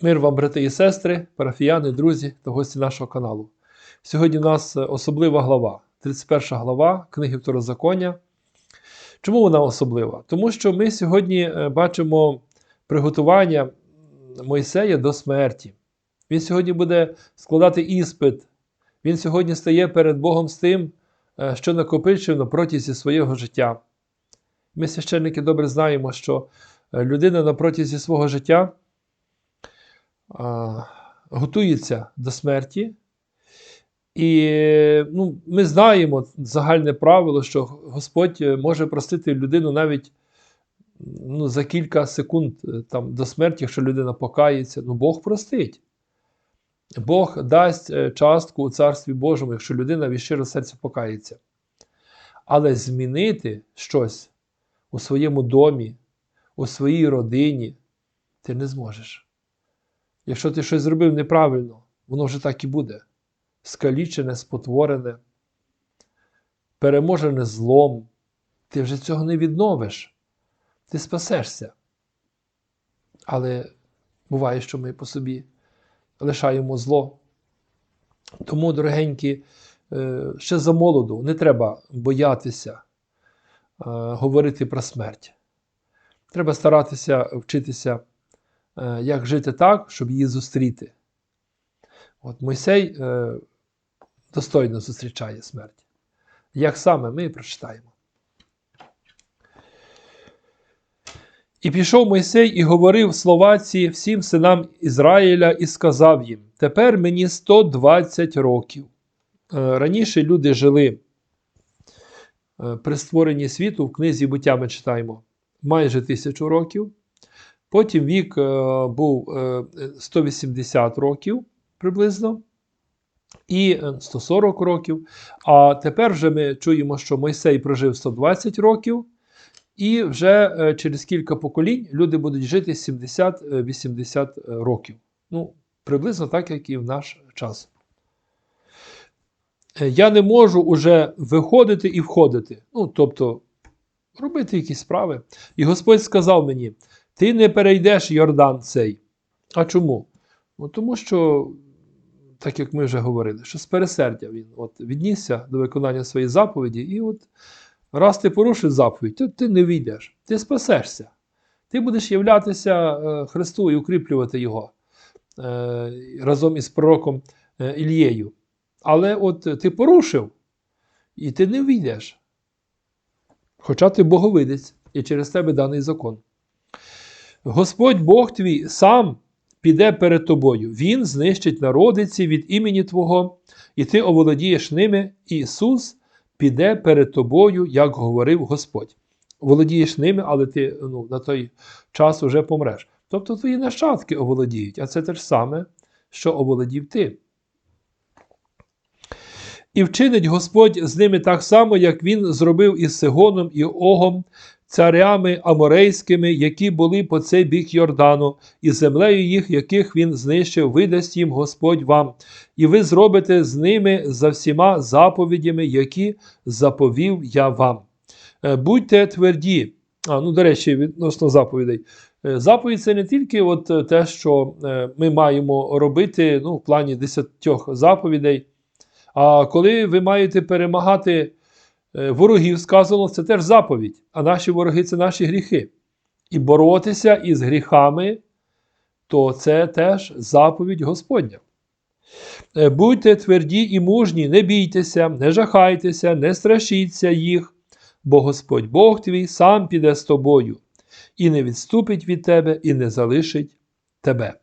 Мир вам, брати і сестри, парафіяни, друзі та гості нашого каналу. Сьогодні у нас особлива глава, 31 глава книги Второзаконня. Чому вона особлива? Тому що ми сьогодні е, бачимо приготування Мойсея до смерті. Він сьогодні буде складати іспит. Він сьогодні стає перед Богом з тим, е, що накопичив на протязі свого життя. Ми, священники, добре знаємо, що е, людина на протязі свого життя готується до смерті. І ну, ми знаємо загальне правило, що Господь може простити людину навіть ну, за кілька секунд е, там, до смерті, якщо людина покається. Ну, Бог простить. Бог дасть е, частку у Царстві Божому, якщо людина від щиро серця покається. Але змінити щось у своєму домі, у своїй родині ти не зможеш. Якщо ти щось зробив неправильно, воно вже так і буде. Скалічене, спотворене, переможене злом. Ти вже цього не відновиш. Ти спасешся. Але буває, що ми по собі лишаємо зло. Тому, дорогенькі, е, ще за молоду не треба боятися е, говорити про смерть. Треба старатися вчитися, як жити так, щоб її зустріти. От Мойсей достойно зустрічає смерть. Як саме ми прочитаємо. І пішов Мойсей і говорив слова ці всім синам Ізраїля і сказав їм: Тепер мені 120 років. Раніше люди жили при створенні світу, в книзі буття ми читаємо майже тисячу років. Потім вік був 180 років приблизно. І 140 років. А тепер вже ми чуємо, що Мойсей прожив 120 років. І вже е, через кілька поколінь люди будуть жити 70-80 років. Ну, приблизно так, як і в наш час. Е, я не можу уже виходити і входити. Ну, тобто, робити якісь справи. І Господь сказав мені: ти не перейдеш Йордан цей. А чому? Ну, Тому що, так як ми вже говорили, що з пересердя він от, віднісся до виконання своєї заповіді, і от Раз ти порушив заповідь, то ти не війдеш, ти спасешся. Ти будеш являтися е, Христу і укріплювати Його е, разом із пророком е, Ільєю. Але от ти порушив, і ти не війдеш. Хоча ти боговидець, і через тебе даний закон. Господь Бог твій сам піде перед тобою. Він знищить народиці від імені Твого, і ти оволодієш ними, Ісус піде перед тобою, як говорив Господь. Володієш ними, але ти ну, на той час вже помреш. Тобто твої нащадки оволодіють, а це те ж саме, що оволодів ти. І вчинить Господь з ними так само, як він зробив із Сигоном і Огом, царями аморейськими, які були по цей бік Йордану, і землею їх, яких він знищив, видасть їм Господь вам, і ви зробите з ними за всіма заповідями, які заповів я вам. Е, будьте тверді. А, ну, До речі, відносно заповідей. Е, заповідь це не тільки от е, те, що ми маємо робити ну, в плані десятьох заповідей. А коли ви маєте перемагати ворогів сказано, це теж заповідь, а наші вороги це наші гріхи. І боротися із гріхами, то це теж заповідь Господня. Е, будьте тверді і мужні, не бійтеся, не жахайтеся, не страшіться їх, бо Господь Бог твій сам піде з тобою, і не відступить від тебе, і не залишить тебе.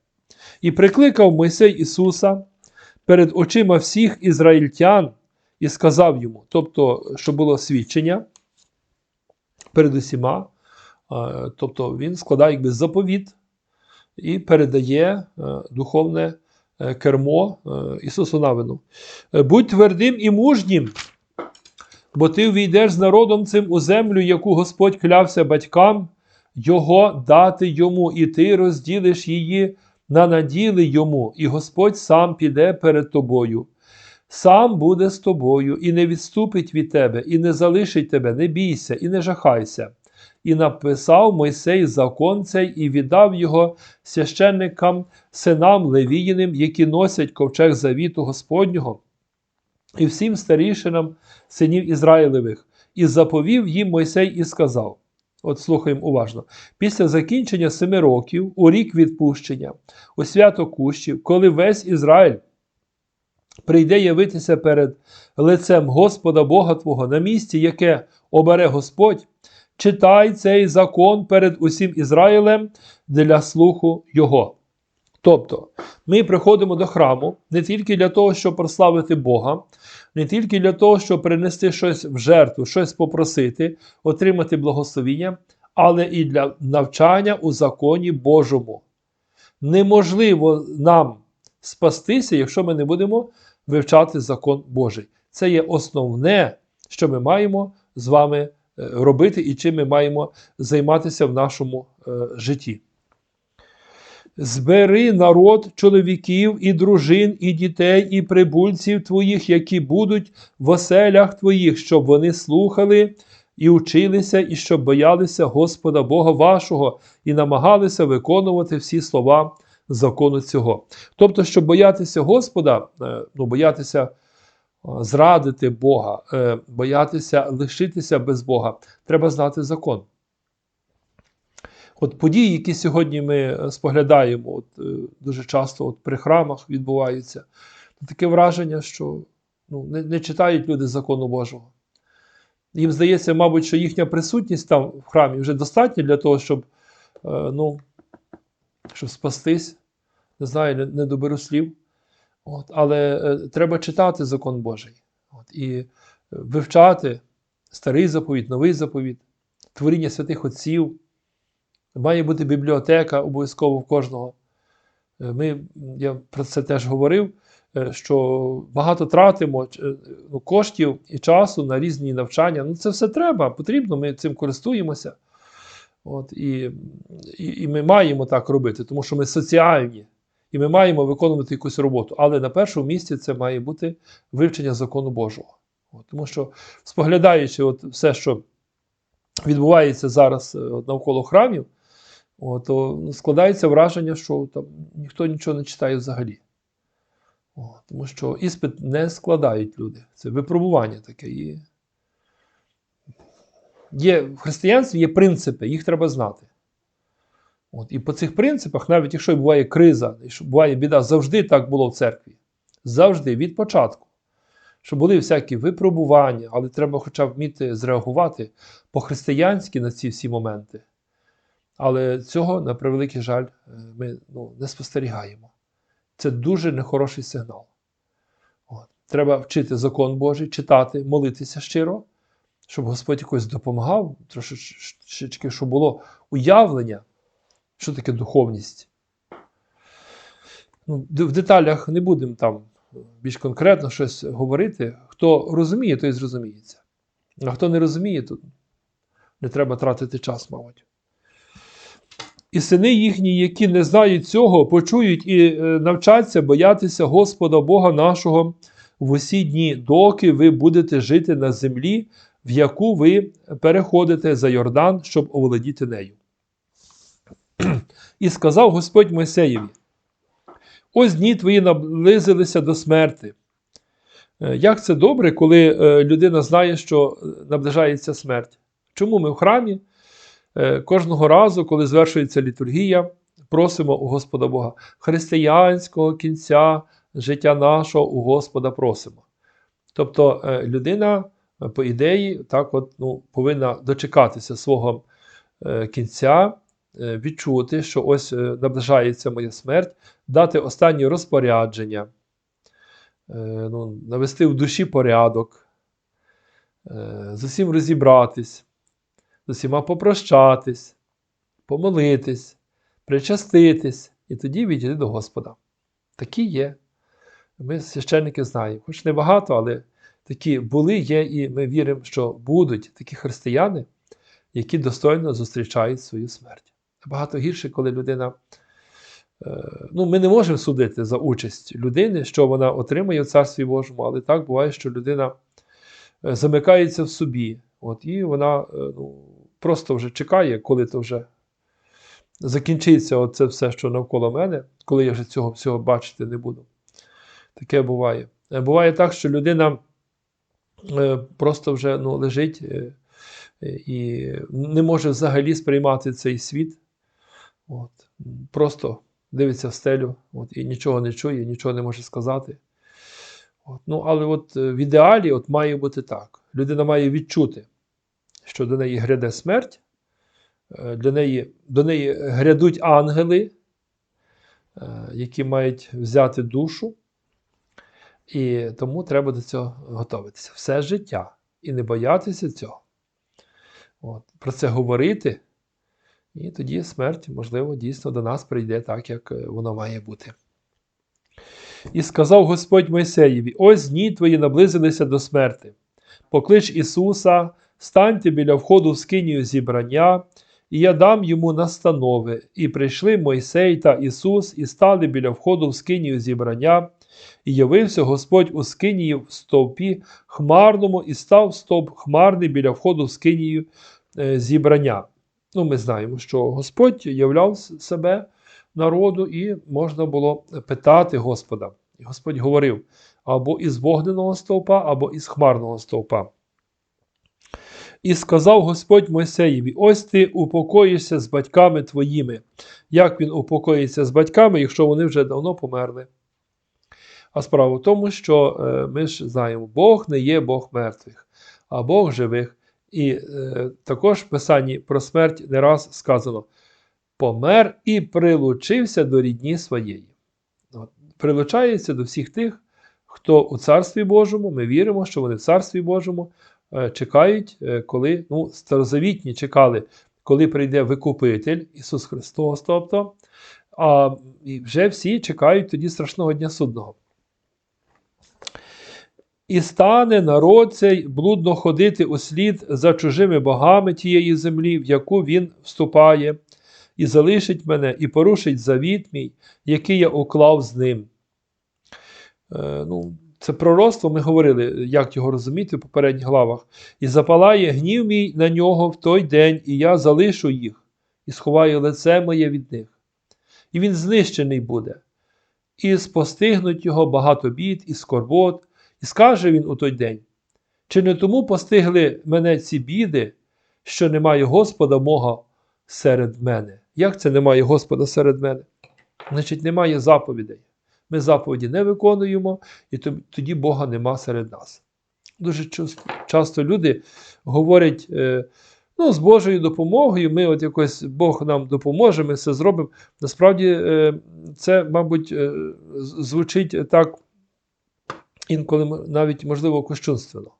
І прикликав Мойсей Ісуса перед очима всіх ізраїльтян і сказав йому, тобто, що було свідчення перед усіма, тобто він складає якби заповіт і передає е, духовне е, кермо е, Ісусу Навину. Будь твердим і мужнім, бо ти війдеш з народом цим у землю, яку Господь клявся батькам, його дати йому, і ти розділиш її на наділи йому, і Господь сам піде перед тобою сам буде з тобою і не відступить від тебе, і не залишить тебе, не бійся, і не жахайся. і написав Мойсей закон цей і віддав його священникам, синам Левіїним, які носять ковчег завіту Господнього, і всім старішинам синів Ізраїлевих, і заповів їм Мойсей і сказав: От слухаємо уважно. Після закінчення семи років, у рік відпущення, у свято кущів, коли весь Ізраїль прийде явитися перед лицем Господа Бога Твого на місці, яке обере Господь, читай цей закон перед усім Ізраїлем для слуху Його. Тобто, ми приходимо до храму не тільки для того, щоб прославити Бога, не тільки для того, щоб принести щось в жертву, щось попросити, отримати благословіння, але і для навчання у законі Божому. Неможливо нам спастися, якщо ми не будемо вивчати закон Божий. Це є основне, що ми маємо з вами е, робити і чим ми маємо займатися в нашому е, житті. Збери народ чоловіків і дружин, і дітей, і прибульців твоїх, які будуть в оселях твоїх, щоб вони слухали і училися, і щоб боялися Господа Бога вашого, і намагалися виконувати всі слова закону цього. Тобто, щоб боятися Господа, е, ну, боятися е, зрадити Бога, е, боятися лишитися без Бога, треба знати закон. От події, які сьогодні ми споглядаємо, от, дуже часто от при храмах відбуваються, таке враження, що ну, не, не читають люди закону Божого. Їм здається, мабуть, що їхня присутність там в храмі вже достатня для того, щоб, ну, щоб спастись. Не знаю, не, не доберу слів. От, але е, треба читати закон Божий от, і е, вивчати старий заповіт, новий заповіт, творіння святих отців. Має бути бібліотека обов'язково в кожного. Е, Ми, я про це теж говорив, е, що багато тратимо ну, коштів і часу на різні навчання. Ну, це все треба, потрібно, ми цим користуємося. От, і, і, і ми маємо так робити, тому що ми соціальні, і ми маємо виконувати якусь роботу. Але на першому місці це має бути вивчення закону Божого. От, тому що, споглядаючи от все, що відбувається зараз е, от, навколо храмів, от, то складається враження, що там ніхто нічого не читає взагалі. От, тому що іспит не складають люди. Це випробування таке. І... Є, в християнстві є принципи, їх треба знати. От, і по цих принципах, навіть якщо буває криза, якщо буває біда, завжди так було в церкві. Завжди, від початку. Що були всякі випробування, але треба хоча б вміти зреагувати по-християнськи на ці всі моменти. Але цього, на превеликий жаль, е, ми ну, не спостерігаємо. Це дуже нехороший сигнал. От. Треба вчити закон Божий, читати, молитися щиро, щоб Господь якось допомагав, трошечки, щоб було уявлення, що таке духовність. Ну, В деталях не будемо там більш конкретно щось говорити. Хто розуміє, той зрозуміється. А хто не розуміє, то не треба тратити час, мабуть. І сини їхні, які не знають цього, почують і е, навчаться боятися Господа Бога нашого в усі дні, доки ви будете жити на землі, в яку ви переходите за Йордан, щоб оволодіти нею. І сказав Господь Мойсеєві: Ось дні твої наблизилися до смерти. Е, Як це добре, коли е, людина знає, що наближається смерть? Чому ми в храмі е, кожного разу, коли звершується літургія, просимо у Господа Бога християнського кінця життя нашого у Господа просимо. Тобто людина, по ідеї, так от, ну, повинна дочекатися свого кінця, відчути, що ось наближається моя смерть, дати останні розпорядження, ну, навести в душі порядок, з усім розібратись, з усіма попрощатись, помолитись, причаститись і тоді відійти до Господа. Такі є. Ми священники знаємо. Хоч небагато, але такі були, є, і ми віримо, що будуть такі християни, які достойно зустрічають свою смерть. Набагато гірше, коли людина. Ну, Ми не можемо судити за участь людини, що вона отримає в Царстві Божому, але так буває, що людина замикається в собі, от, і вона ну, просто вже чекає, коли то вже закінчиться оце все, що навколо мене, коли я вже цього всього бачити не буду. Таке буває. Е, Буває так, що людина е, просто вже ну, лежить е, е, і не може взагалі сприймати цей світ. От. Просто дивиться в стелю от, і нічого не чує, нічого не може сказати. От. Ну, але от е, в ідеалі от має бути так. Людина має відчути, що до неї гряде смерть, е, для неї, до неї грядуть ангели, е, які мають взяти душу. І тому треба до цього готуватися. Все життя. І не боятися цього. От. Про це говорити. І тоді смерть, можливо, дійсно до нас прийде так, як е, воно має бути. І сказав Господь Мойсеєві: ось дні твої наблизилися до смерти. Поклич Ісуса, станьте біля входу в скинію зібрання, і я дам йому настанови. І прийшли Мойсей та Ісус, і стали біля входу в скинію зібрання, і явився Господь у скинії в стовпі хмарному, і став стовп хмарний біля входу в скинію е, зібрання. Ну, ми знаємо, що Господь являв себе народу, і можна було питати Господа. І Господь говорив або із вогненого стовпа, або із хмарного стовпа. І сказав Господь Мойсеєві: ось ти упокоїшся з батьками твоїми. Як він упокоїться з батьками, якщо вони вже давно померли? А справа в тому, що е, ми ж знаємо, Бог не є Бог мертвих, а Бог живих. І е, також в Писанні про смерть не раз сказано: помер і прилучився до рідні своєї. Прилучається до всіх тих, хто у Царстві Божому, ми віримо, що вони в Царстві Божому е, чекають, коли ну, старозавітні чекали, коли прийде Викупитель Ісус Христос, тобто, а вже всі чекають тоді страшного дня судного. І стане народ цей блудно ходити услід за чужими богами тієї землі, в яку він вступає, і залишить мене, і порушить завіт мій, який я уклав з ним. Е, ну, це пророцтво, ми говорили, як його розуміти в попередніх главах. І запалає гнів мій на нього в той день, і я залишу їх, і сховаю лице моє від них. І він знищений буде. І спостигнуть його багато бід і скорбот, і скаже він у той день: чи не тому постигли мене ці біди, що немає Господа мого серед мене? Як це немає Господа серед мене? Значить, немає заповідей. Ми заповіді не виконуємо, і тоді Бога нема серед нас. Дуже часто люди говорять, е, ну, з Божою допомогою, ми от якось Бог нам допоможе, ми все зробимо. Насправді, е, це, мабуть, е, звучить так інколи навіть, можливо, кощунственно.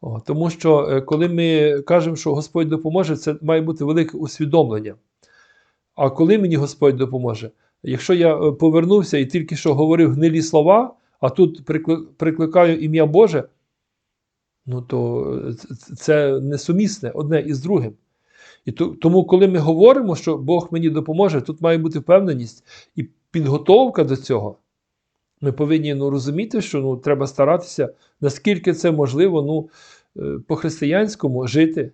О, тому що е, коли ми кажемо, що Господь допоможе, це має бути велике усвідомлення. А коли мені Господь допоможе? Якщо я е, повернувся і тільки що говорив гнилі слова, а тут прикликаю ім'я Боже, ну то е, це несумісне одне із другим. І тому, коли ми говоримо, що Бог мені допоможе, тут має бути впевненість і підготовка до цього. Ми повинні ну, розуміти, що ну, треба старатися, наскільки це можливо, ну, е, по-християнському жити.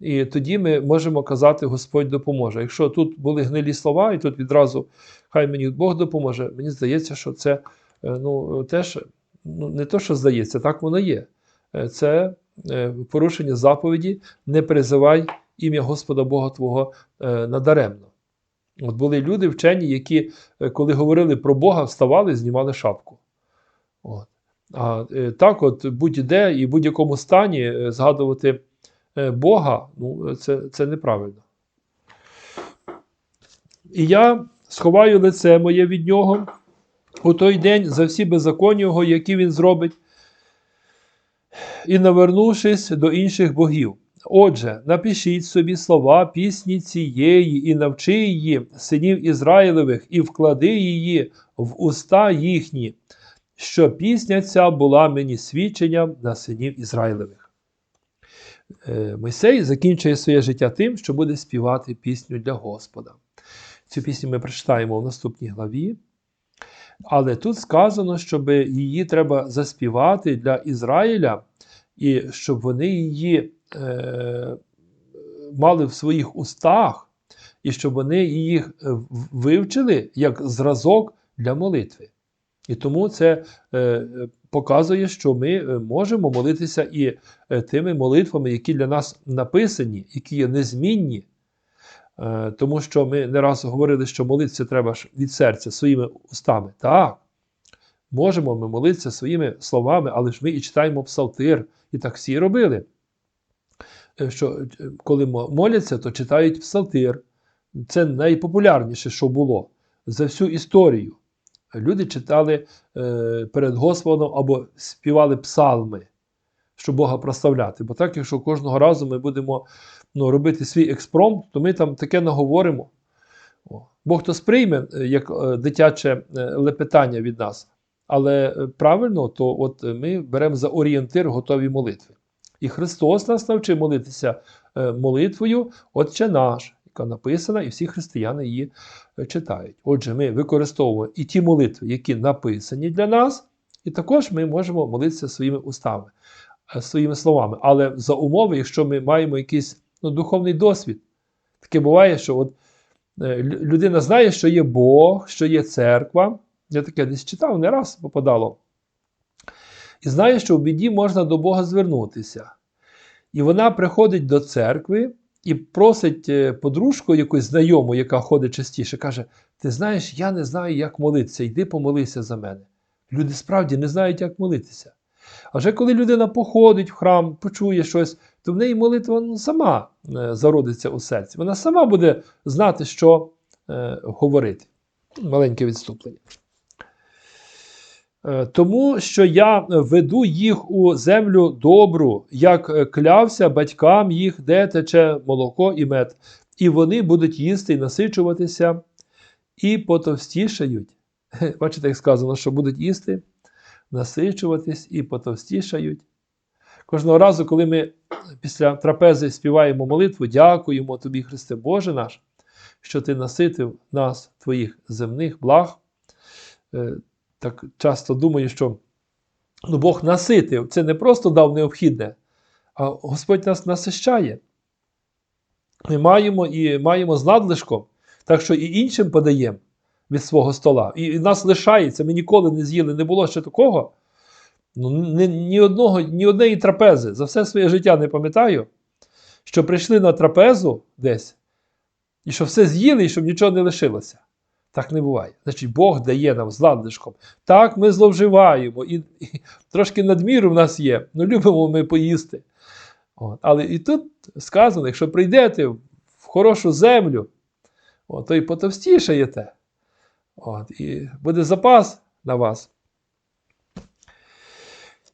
І тоді ми можемо казати, Господь допоможе. Якщо тут були гнилі слова, і тут відразу хай мені Бог допоможе, мені здається, що це е, ну, теж ну, не то, що здається, так воно є. Е, Це порушення заповіді, не призивай ім'я Господа Бога Твого надаремно. От були люди вчені, які, е, коли говорили про Бога, вставали, знімали шапку. От. А е, так, от будь-де і в будь-якому стані е, згадувати Бога, ну, це, це неправильно. І я сховаю лице моє від нього у той день за всі беззаконня його, які він зробить, і навернувшись до інших богів. Отже, напишіть собі слова пісні цієї і навчи її синів Ізраїлевих, і вклади її в уста їхні, що пісня ця була мені свідченням на синів Ізраїлевих. Е, Мойсей закінчує своє життя тим, що буде співати пісню для Господа. Цю пісню ми прочитаємо в наступній главі. Але тут сказано, щоб її треба заспівати для Ізраїля, і щоб вони її е, мали в своїх устах, і щоб вони їх вивчили як зразок для молитви. І тому це е, показує, що ми можемо молитися і е, тими молитвами, які для нас написані, які є незмінні. Тому що ми не раз говорили, що молитися треба від серця своїми устами. Так, можемо ми молитися своїми словами, але ж ми і читаємо псалтир, і так всі робили. Е, Що е, коли моляться, то читають псалтир. Це найпопулярніше, що було за всю історію. Люди читали е, перед Господом або співали псалми, щоб Бога прославляти. Бо так, якщо кожного разу ми будемо ну, робити свій експромт, то ми там таке наговоримо. Бог то сприйме як дитяче лепетання від нас. Але правильно, то от ми беремо за орієнтир готові молитви. І Христос нас навчив молитися е, молитвою Отче наш, яка написана, і всі християни її е, читають. Отже, ми використовуємо і ті молитви, які написані для нас, і також ми можемо молитися своїми устами, е, своїми словами. Але за умови, якщо ми маємо якийсь ну, духовний досвід. Таке буває, що от людина знає, що є Бог, що є церква. Я таке десь читав, не раз попадало. І знає, що в біді можна до Бога звернутися. І вона приходить до церкви і просить е, подружку якусь знайому, яка ходить частіше, каже: Ти знаєш, я не знаю, як молитися, йди помолися за мене. Люди справді не знають, як молитися. А вже коли людина походить в храм, почує щось, то в неї молитва ну, сама е, зародиться у серці. Вона сама буде знати, що е, говорити. Маленьке відступлення. Е, Тому що я веду їх у землю добру, як е, клявся батькам їх, де тече молоко і мед, і вони будуть їсти і насичуватися, і потовстішають. Бачите, як сказано, що будуть їсти, насичуватись і потовстішають. Кожного разу, коли ми після трапези співаємо молитву, дякуємо тобі, Христе Боже наш, що ти наситив нас твоїх земних благ. Так часто думаю, що ну, Бог наситив, це не просто дав необхідне, а Господь нас насищає. Ми маємо і маємо з надлишком, так що і іншим подаємо від свого стола. І, і нас лишається, ми ніколи не з'їли, не було ще такого. Ну, ні, ні, одного, ні однієї трапези за все своє життя не пам'ятаю, що прийшли на трапезу десь, і що все з'їли, і щоб нічого не лишилося. Так не буває. Значить, Бог дає нам з. Так, ми зловживаємо, і, і трошки надміру в нас є, ну любимо ми поїсти. От. Але і тут сказано, якщо прийдете в хорошу землю, от, то і потовстішаєте. От, і буде запас на вас.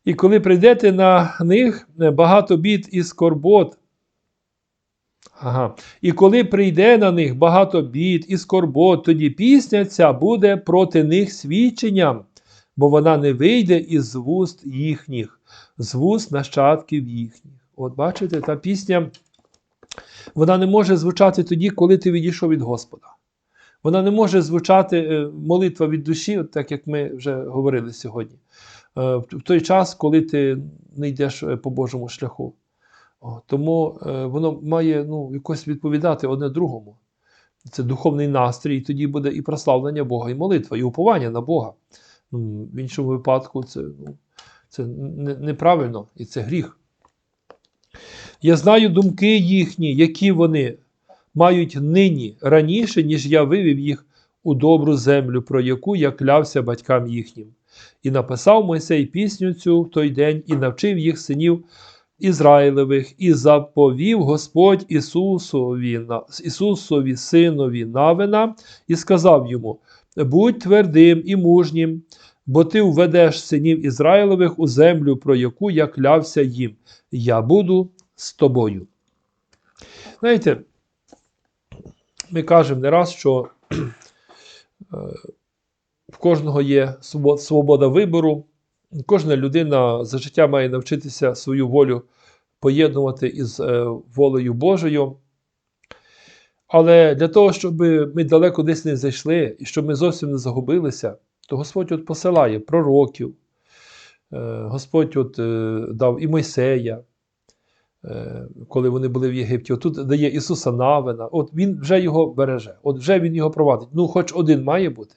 І коли прийдете на них багато бід і скорбот. Ага. І коли прийде на них багато бід і скорбот, тоді пісня ця буде проти них свідченням, бо вона не вийде із вуст їхніх, з вуст нащадків їхніх. От бачите, та пісня, вона не може звучати тоді, коли ти відійшов від Господа. Вона не може звучати е, молитва від душі, от так як ми вже говорили сьогодні, е, в той час, коли ти не йдеш е, по Божому шляху. Тому е, воно має ну, якось відповідати одне другому. Це духовний настрій, і тоді буде і прославлення Бога, і молитва, і уповання на Бога. Ну, в іншому випадку це, ну, це неправильно і це гріх. Я знаю думки їхні, які вони мають нині раніше, ніж я вивів їх у добру землю, про яку я клявся батькам їхнім. І написав Мойсей пісню цю в той день, і навчив їх синів Ізраїлевих, і заповів Господь Ісусові, Ісусові синові Навина, і сказав йому: Будь твердим і мужнім, бо ти введеш синів Ізраїлевих у землю, про яку я клявся їм. Я буду з тобою. Знаєте, ми кажемо не раз, що е, в кожного є свобода вибору. Кожна людина за життя має навчитися свою волю поєднувати із е, волею Божою. Але для того, щоб ми далеко десь не зайшли і щоб ми зовсім не загубилися, то Господь от посилає пророків, е, Господь от, е, дав і Мойсея, коли вони були в Єгипті. Отут дає Ісуса Навина. От Він вже його береже, от вже Він його провадить. Ну, хоч один має бути.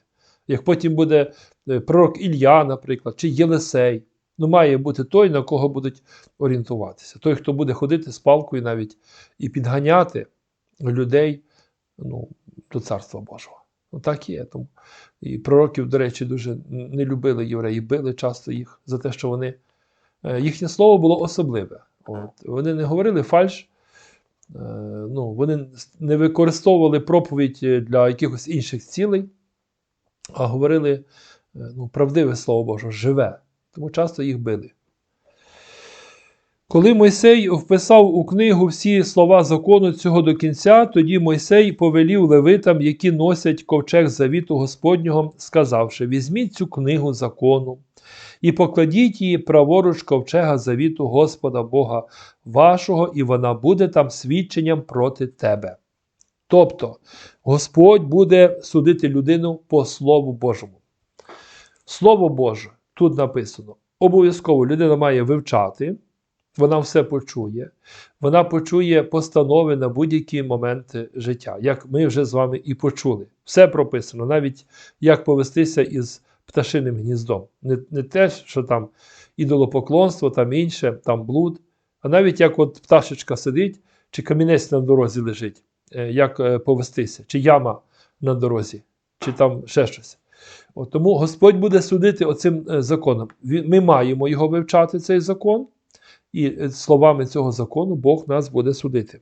Як потім буде е, пророк Ілля, наприклад, чи Єлисей. Ну, має бути той, на кого будуть орієнтуватися. Той, хто буде ходити з палкою навіть і підганяти людей ну, до Царства Божого. Ну, так є. Тому. І пророків, до речі, дуже не любили євреї, били часто їх за те, що вони. е, Їхнє слово було особливе. От. Вони не говорили фальш, е, ну, вони не використовували проповідь для якихось інших цілей, а говорили е, ну, правдиве слово Боже, живе. Тому часто їх били. Коли Мойсей вписав у книгу всі слова закону цього до кінця, тоді Мойсей повелів левитам, які носять ковчег завіту Господнього, сказавши: Візьміть цю книгу закону і покладіть її праворуч ковчега завіту Господа Бога вашого, і вона буде там свідченням проти тебе. Тобто Господь буде судити людину по Слову Божому. Слово Боже, тут написано, обов'язково людина має вивчати, вона все почує, вона почує постанови на будь-які моменти життя, як ми вже з вами і почули. Все прописано, навіть як повестися із пташиним гніздом. Не, не те, що там ідолопоклонство, там інше, там блуд, а навіть як от пташечка сидить, чи камінець на дорозі лежить, як е, повестися, чи яма на дорозі, чи там ще щось. От тому Господь буде судити оцим е, законом. Ми маємо його вивчати, цей закон, і е, словами цього закону Бог нас буде судити.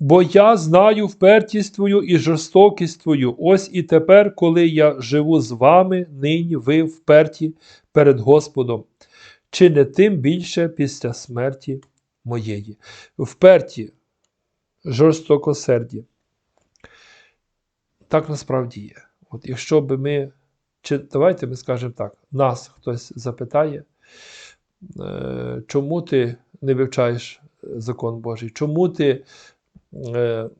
Бо я знаю впертість твою і жорстокість твою. Ось і тепер, коли я живу з вами, нині ви вперті перед Господом. Чи не тим більше після смерті моєї? Вперті, жорстокосерді. Так насправді є. От якщо би ми, чи давайте ми скажемо так, нас хтось запитає, е, чому ти не вивчаєш закон Божий, чому ти е,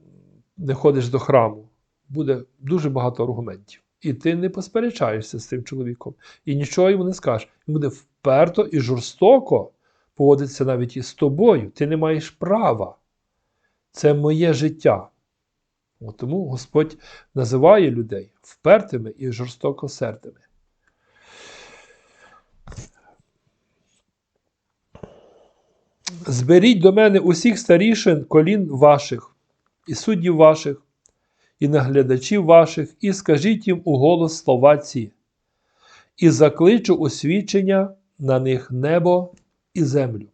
не ходиш до храму, буде дуже багато аргументів. І ти не посперечаєшся з цим чоловіком. І нічого йому не скажеш. Він буде вперто і жорстоко поводитися навіть із тобою. Ти не маєш права. Це моє життя. Тому Господь називає людей впертими і жорстокосердими. Зберіть до мене усіх старішин колін ваших, і суддів ваших, і наглядачів ваших, і скажіть їм у голос слова ці, і закличу у свідчення на них небо і землю.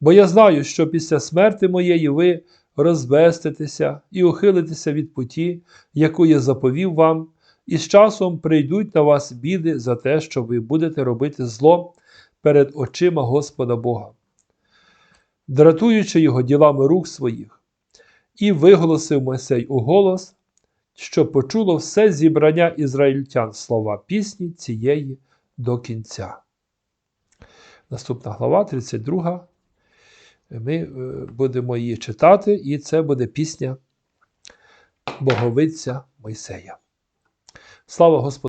Бо я знаю, що після смерти моєї ви розбеститеся і ухилитеся від путі, яку я заповів вам, і з часом прийдуть на вас біди за те, що ви будете робити зло перед очима Господа Бога, дратуючи його ділами рук своїх, і виголосив Мойсей у голос, що почуло все зібрання ізраїльтян слова пісні цієї до кінця. Наступна глава, 32. Ми е, будемо її читати, і це буде пісня Боговиця Мойсея. Слава Господу!